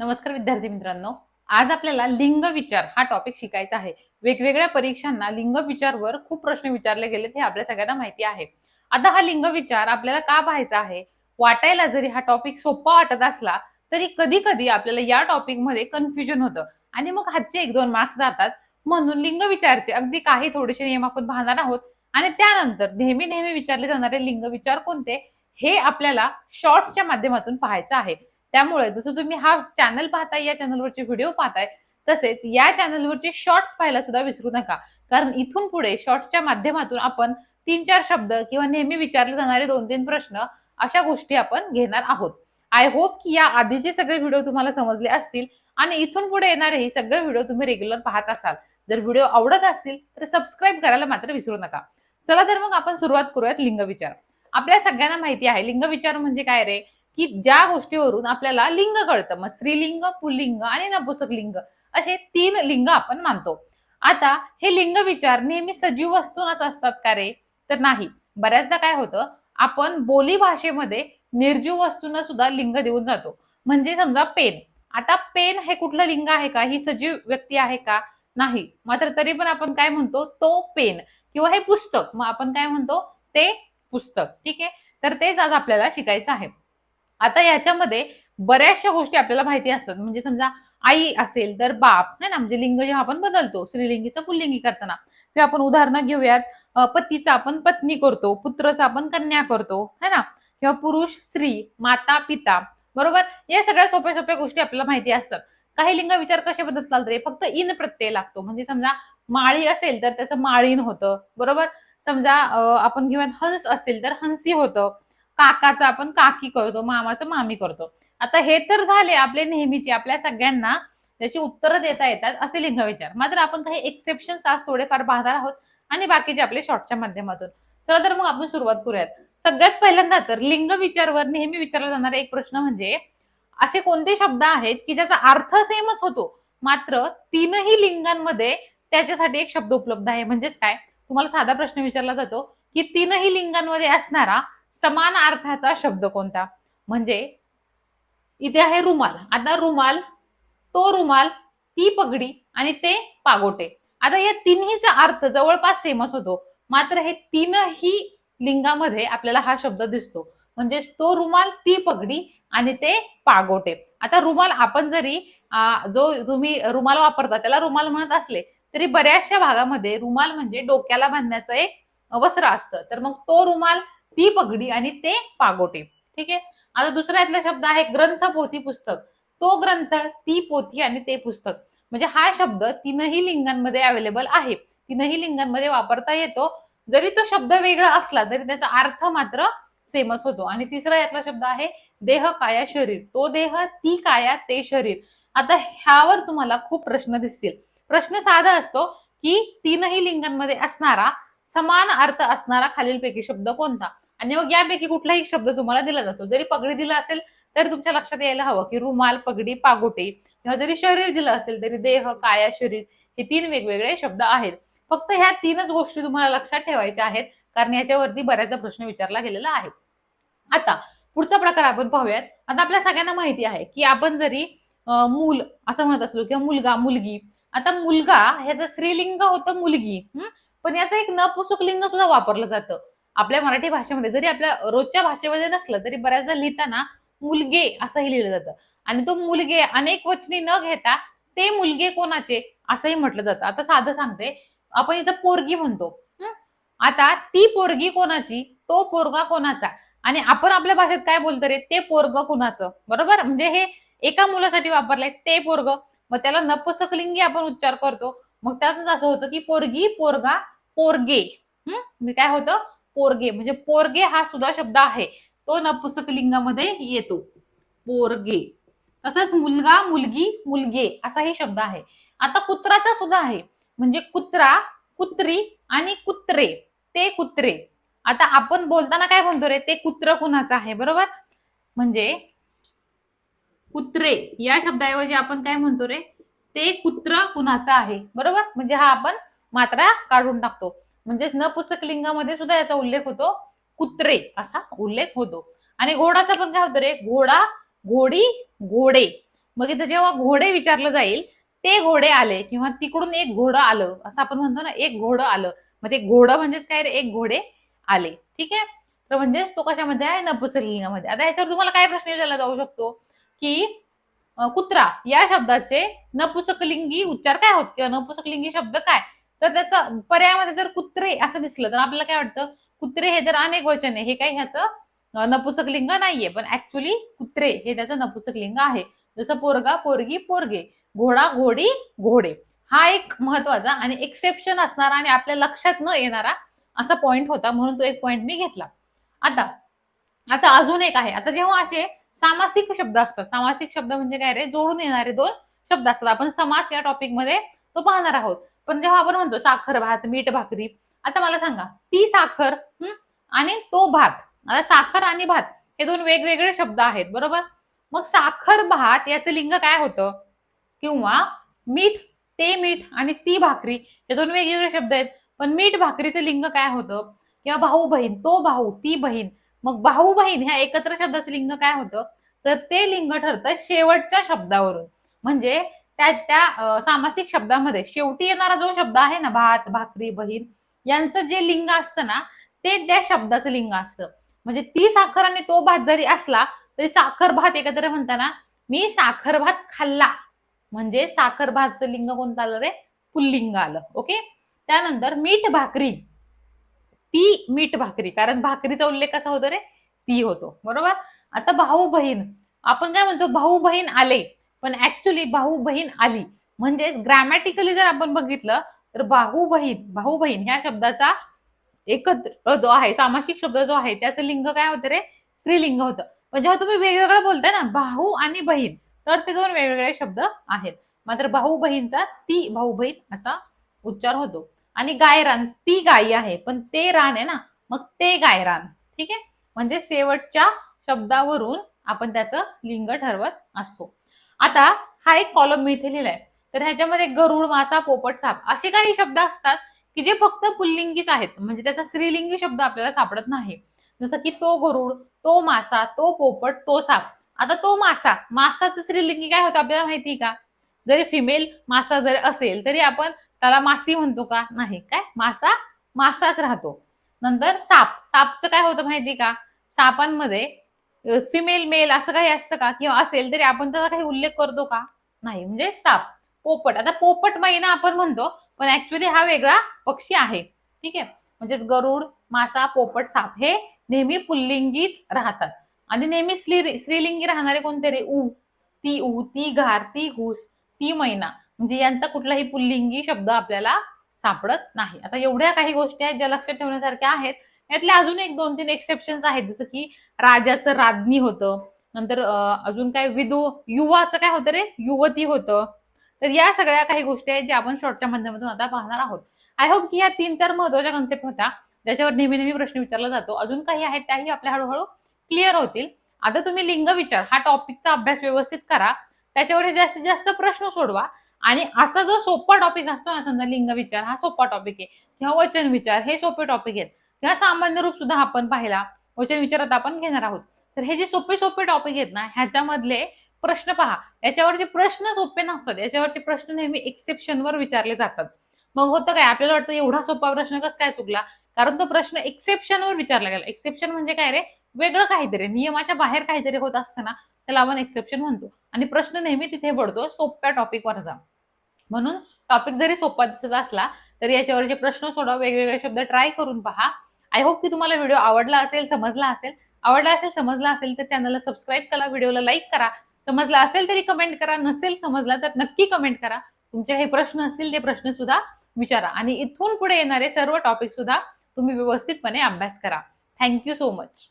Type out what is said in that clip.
नमस्कार विद्यार्थी मित्रांनो. आज आपल्याला लिंग विचार हा टॉपिक शिकायचा आहे. वेगवेगळ्या परीक्षांना लिंग विचारवर खूप प्रश्न विचारले गेलेत हे आपल्या सगळ्यांना माहिती आहे. आता हा लिंग विचार आपल्याला का पाहायचा आहे? वाटायला जरी हा टॉपिक सोपा वाटत असला तरी कधी कधी आपल्याला या टॉपिकमध्ये कन्फ्युजन होतं. आणि मग हातचे एक दोन मार्क्स जातात. म्हणून लिंग विचारचे अगदी काही थोडेसे नियम आपण पाहणार आहोत. आणि त्यानंतर नेहमी नेहमी विचारले जाणारे लिंग विचार कोणते? हे आपल्याला शॉर्ट्सच्या माध्यमातून पाहायचं आहे. त्यामुळे जसं तुम्ही हा चॅनल पाहताय या चॅनलवरचे व्हिडिओ पाहताय तसेच या चॅनलवरचे शॉर्ट्स पाहायला सुद्धा विसरू नका. कारण इथून पुढे शॉर्ट्सच्या माध्यमातून आपण तीन चार शब्द किंवा नेहमी विचारले जाणारे दोन तीन प्रश्न अशा गोष्टी आपण घेणार आहोत. आय होप की या आधीचे सगळे व्हिडिओ तुम्हाला समजले असतील आणि इथून पुढे येणारे हे सगळे व्हिडिओ तुम्ही रेग्युलर पाहत असाल. जर व्हिडिओ आवडत असतील तर सबस्क्राईब करायला मात्र विसरू नका. चला तर मग आपण सुरुवात करूयात लिंग विचार आपल्या सगळ्यांना माहिती आहे लिंग विचार म्हणजे काय रे? की ज्या गोष्टीवरून आपल्याला लिंग कळतं मग स्त्रीलिंग पुल्लिंग आणि नपुसक लिंग असे तीन लिंग आपण मानतो. आता हे लिंग विचार नेहमी सजीव वस्तूनच असतात का रे? तर नाही. बऱ्याचदा काय होतं आपण बोली भाषेमध्ये निर्जीव वस्तूंना सुद्धा लिंग देऊन जातो. म्हणजे समजा पेन. आता पेन हे कुठलं लिंग आहे का? ही सजीव व्यक्ती आहे का? नाही. मात्र तरी पण आपण काय म्हणतो तो पेन किंवा हे पुस्तक. मग आपण काय म्हणतो ते पुस्तक. ठीक आहे? तर तेच आज आपल्याला शिकायचं आहे. आता याच्यामध्ये बऱ्याचशा गोष्टी आपल्याला माहिती असतात. म्हणजे समजा आई असेल तर बाप है ना? म्हणजे लिंग जेव्हा आपण बदलतो स्त्रीलिंगीचं पुल्लिंगी करताना. किंवा आपण उदाहरणं घेऊयात. पतीचा आपण पत्नी करतो पुत्रचा आपण कन्या करतो है ना? किंवा पुरुष स्त्री माता पिता बरोबर? या सगळ्या सोप्या सोप्या गोष्टी आपल्याला माहिती असतात. काही लिंग विचार कसे बदलतात रे फक्त इन प्रत्यय लागतो. म्हणजे समजा माळी असेल तर त्याचं माळीन होतं बरोबर? समजा आपण घेऊयात हंस असेल तर हंसी होतं. काकाचं आपण काकी करतो मामाचं मामी करतो. आता हे तर झाले आपले नेहमीचे आपल्या सगळ्यांना त्याची उत्तरं देता येतात असे लिंग विचार. मात्र आपण काही एक्सेप्शन्स आज थोडेफार पाहणार आहोत आणि बाकीचे आपले शॉर्टच्या माध्यमातून. चला तर मग आपण सुरुवात करूयात. सगळ्यात पहिल्यांदा तर लिंग विचारवर नेहमी विचारला जाणारा एक प्रश्न म्हणजे असे कोणते शब्द आहेत की ज्याचा अर्थ सेमच होतो मात्र तीनही लिंगांमध्ये त्याच्यासाठी एक शब्द उपलब्ध आहे. म्हणजेच काय? तुम्हाला साधा प्रश्न विचारला जातो की तीनही लिंगांमध्ये असणारा समान अर्थाचा शब्द कोणता? म्हणजे इथे आहे रुमाल. आता रुमाल तो रुमाल ती पगडी आणि ते पागोटे. आता या तिन्हीचा अर्थ जवळपास सेमच होतो. मात्र हे तीनही लिंगामध्ये आपल्याला हा शब्द दिसतो. म्हणजे तो रुमाल ती पगडी आणि ते पागोटे. आता रुमाल आपण जरी जो तुम्ही रुमाल वापरता त्याला रुमाल म्हणत असले तरी बऱ्याचशा भागामध्ये रुमाल म्हणजे डोक्याला बांधण्याचं एक वस्त्र असतं. तर मग तो रुमाल ती पगडी आणि ते पागोटे. ठीक? आहे आता दुसरा यातला शब्द आहे ग्रंथ पोथी पुस्तक. तो ग्रंथ ती पोथी आणि ते पुस्तक. म्हणजे हा शब्द तीनही लिंगांमध्ये अवेलेबल आहे. तीनही लिंगांमध्ये वापरता येतो. जरी तो शब्द वेगळा असला तरी त्याचा अर्थ मात्र सेमच होतो. आणि तिसरा यातला शब्द आहे देह काया शरीर. तो देह ती काया ते शरीर. आता ह्यावर तुम्हाला खूप प्रश्न दिसतील. प्रश्न साधा असतो की तीनही लिंगांमध्ये असणारा समान अर्थ असणारा खालीलपैकी शब्द कोणता? आणि मग यापैकी कुठलाही शब्द तुम्हाला दिला जातो. जरी पगडी दिला असेल तर तुमच्या लक्षात यायला हवं की रुमाल पगडी पागोटे किंवा जरी शरीर दिलं असेल तरी देह काया शरीर हे तीन वेगवेगळे शब्द आहेत. फक्त ह्या तीनच गोष्टी तुम्हाला लक्षात ठेवायच्या आहेत कारण याच्यावरती बऱ्याचदा प्रश्न विचारला गेलेला आहे. आता पुढचा प्रकार आपण पाहूयात. आता आपल्या सगळ्यांना माहिती आहे की आपण जरी मूल असं म्हणत असलो किंवा मुलगा मुलगी आता मुलगा ह्याचं स्त्रीलिंग होतं मुलगी पण याचं एक नपुसक लिंग सुद्धा वापरलं जातं. आपल्या मराठी भाषेमध्ये जरी आपल्या रोजच्या भाषेमध्ये नसलं तरी बऱ्याचदा लिहिताना मुलगे असंही लिहिलं जातं. आणि तो मुलगे अनेक वचनी न घेता ते मुलगे कोणाचे? असंही म्हटलं जातं. आता साधं सांगते. आपण इथं पोरगी म्हणतो. आता ती पोरगी कोणाची? तो पोरगा कोणाचा? आणि आपण आपल्या भाषेत काय बोलतो रे? ते पोरग कुणाचं? बरोबर? म्हणजे हे एका मुलासाठी वापरलंय ते पोरग. मग त्याला नपसकलिंगी आपण उच्चार करतो. मग त्याच असं होतं की पोरगी पोरगा पोरगे. हम्म काय होतं? पोरगे म्हणजे पोरगे हा सुद्धा शब्द आहे. तो नपुसक लिंगामध्ये येतो. पोरगे. तसंच मुलगा मुलगी मुलगे असाही शब्द आहे. आता कुत्राचा सुद्धा आहे. म्हणजे कुत्रा कुत्री आणि कुत्रे. ते कुत्रे. आता आपण बोलताना काय म्हणतो रे? ते कुत्र कुणाचं आहे? बरोबर? म्हणजे कुत्रे. या शब्दाऐवजी आपण काय म्हणतो रे? ते कुत्र कुणाचं आहे? बरोबर? म्हणजे हा आपण मात्रा काढून टाकतो. म्हणजेच न लिंगामध्ये सुद्धा याचा उल्लेख होतो. कुत्रे असा उल्लेख होतो. आणि घोडाचा पण काय होतो रे? घोडा घोडी घोडे. मग इथं जेव्हा घोडे विचारलं जाईल ते घोडे आले किंवा तिकडून एक घोडं आलं असं आपण म्हणतो ना एक घोडं आलं. मग ते घोडं म्हणजेच काय रे? एक घोडे आले. ठीक आहे? तर म्हणजेच तो कशामध्ये आहे? नपुसकलिंगामध्ये आता याच्यावर तुम्हाला काय प्रश्न विचारला जाऊ शकतो? की कुत्रा या शब्दाचे नपुसकलिंगी उच्चार काय होत? किंवा नपुसकलिंगी शब्द काय? तर त्याचा पर्यायामध्ये जर कुत्रे असं दिसलं तर आपल्याला काय वाटतं? कुत्रे हे तर अनेक वचन आहे हे काही ह्याचं नपुसक नपुसकलिंग नाहीये पण ऍक्च्युली कुत्रे हे त्याचं नपुसक लिंग आहे. जसं पोरगा पोरगी पोरगे घोडा घोडी घोडे. हा एक महत्त्वाचा आणि एक्सेप्शन असणारा आणि आपल्या लक्षात न येणारा असा पॉइंट होता म्हणून तो एक पॉइंट मी घेतला. आता आता अजून एक आहे. आता जेव्हा असे सामासिक शब्द असतात सामासिक शब्द म्हणजे काय रे? जोडून येणारे दोन शब्द असतात. आपण समास या टॉपिकमध्ये तो पाहणार आहोत. पण जेव्हा आपण म्हणतो साखर भात मीठ भाकरी आता मला सांगा ती साखर आणि तो भात आता साखर आणि भात हे दोन वेगवेगळे शब्द आहेत बरोबर? मग साखर भात याचं लिंग काय होतं? किंवा मीठ ते मीठ आणि ती भाकरी हे दोन वेगवेगळे शब्द आहेत पण मीठ भाकरीचं लिंग काय होतं? किंवा भाऊ बहीण तो भाऊ ती बहीण मग भाऊ बहीण ह्या एकत्र शब्दाचं लिंग काय होतं? तर ते लिंग ठरतं शेवटच्या शब्दावरून. म्हणजे त्या त्या सामासिक शब्दामध्ये शेवटी येणारा जो शब्द आहे ना भात भाकरी बहीण यांचं जे लिंग असतं ना ते त्या शब्दाचं लिंग असतं. म्हणजे ती साखर आणि तो भात जरी असला तरी साखर भात एकत्र म्हणताना मी साखर भात खाल्ला. म्हणजे साखर भातचं लिंग कोणतं आलं रे? पुल्लिंग आलं. ओके? त्यानंतर मीठ भाकरी. ती मीठ भाकरी. कारण भाकरीचा उल्लेख कसा होतो रे? ती होतो. बरोबर? आता भाऊ बहीण. आपण काय म्हणतो? भाऊ बहीण आले. पण ऍक्च्युली भाऊ बहीण आली. म्हणजेच ग्रॅमॅटिकली जर आपण बघितलं तर भाऊ बहीण भाऊ बहीण ह्या शब्दाचा एकत्र जो आहे सामासिक शब्द जो आहे त्याचं लिंग काय होतं रे? स्त्रीलिंग होतं. पण जेव्हा तुम्ही वेगवेगळं बोलताय ना भाऊ आणि बहीण तर ते दोन वेगवेगळे शब्द आहेत. मात्र भाऊ बहीणचा ती भाऊ बहीण असा उच्चार होतो. आणि गायरान ती गायी आहे पण ते रान आहे ना मग ते गायरान ठीक आहे? म्हणजे शेवटच्या शब्दावरून आपण त्याचं लिंग ठरवत असतो. आता हा एक कॉलम मी इथे लिहिलाय. तर ह्याच्यामध्ये गरुड मासा पोपट साप असे काही शब्द असतात की जे फक्त पुल्लिंगीच आहेत. म्हणजे त्याचा स्त्रीलिंगी शब्द आपल्याला सापडत नाही. जसं की तो गरुड तो मासा तो पोपट तो साप. आता तो मासा मासाचं स्त्रीलिंगी काय होतं आपल्याला माहिती का? जरी फिमेल मासा जर असेल तरी आपण त्याला मासी म्हणतो का? नाही. काय? मासा मासाच राहतो. नंतर साप. सापचं काय होतं माहिती का? सापांमध्ये फिमेल मेल असं काही असतं का? किंवा असेल तरी आपण त्याचा काही उल्लेख करतो का? नाही म्हणजे साप पोपट. आता पोपट महिना आपण म्हणतो पण ऍक्च्युली हा वेगळा पक्षी आहे. ठीक आहे? म्हणजेच गरुड मासा पोपट साप हे नेहमी पुल्लिंगीच राहतात. आणि नेहमी स्त्री स्त्रीलिंगी राहणारे कोणते रे? ऊ. ती ऊ ती घार ती घुस ती मैना. म्हणजे यांचा कुठलाही पुल्लिंगी शब्द आपल्याला सापडत नाही. आता एवढ्या काही गोष्टी आहेत ज्या लक्षात ठेवण्यासारख्या आहेत यातले अजून एक दोन तीन एक्सेप्शन्स आहेत जसं की राजाचं राज्ञी होतं नंतर अजून काय विदू युवाचं काय होतं रे? युवती होतं. तर या सगळ्या काही गोष्टी आहेत ज्या आपण शॉर्टच्या माध्यमातून आता पाहणार आहोत. आय होप की या तीन चार महत्त्वाच्या कन्सेप्ट होत्या ज्याच्यावर नेहमी नेहमी प्रश्न विचारला जातो. अजून काही आहेत त्याही आपल्या हळूहळू क्लिअर होतील. आता तुम्ही लिंग विचार हा टॉपिकचा अभ्यास व्यवस्थित करा. त्याच्यावर जास्तीत जास्त प्रश्न सोडवा. आणि असा जो सोपा टॉपिक असतो ना समजा लिंग विचार हा सोपा टॉपिक आहे. किंवा वचन विचार हे सोपे टॉपिक आहेत. किंवा सामान्य रूप सुद्धा आपण पाहिला वचन विचारात आपण घेणार आहोत. तर हे जे सोपे सोपे टॉपिक आहेत ना ह्याच्यामधले प्रश्न पहा. याच्यावरचे प्रश्न सोपे नसतात. याच्यावरचे प्रश्न नेहमी एक्सेप्शनवर विचारले जातात. मग होतं काय? आपल्याला वाटतं एवढा सोपा प्रश्न कसं काय चुकला? कारण तो प्रश्न एक्सेप्शनवर विचारला गेला. एक्सेप्शन म्हणजे काय रे? वेगळं काहीतरी. नियमाच्या बाहेर काहीतरी होत असताना त्याला आपण एक्सेप्शन म्हणतो. आणि प्रश्न नेहमी तिथे पडतो. सोप्या टॉपिकवर जा. म्हणून टॉपिक जरी सोपा दिसत असला तरी याच्यावरचे प्रश्न सोडवा वेगवेगळे शब्द ट्राय करून पहा. आय होप की तुम्हाला व्हिडिओ आवडला असेल समजला असेल. आवडला असेल समजला असेल तर चॅनलला सबस्क्राईब करा व्हिडिओला लाईक करा. समजला असेल तरी कमेंट करा नसेल समजला तर नक्की कमेंट करा. तुमचे काही प्रश्न असतील ते प्रश्न सुद्धा विचारा. आणि इथून पुढे येणारे सर्व टॉपिक सुद्धा तुम्ही व्यवस्थितपणे अभ्यास करा. Thank you so much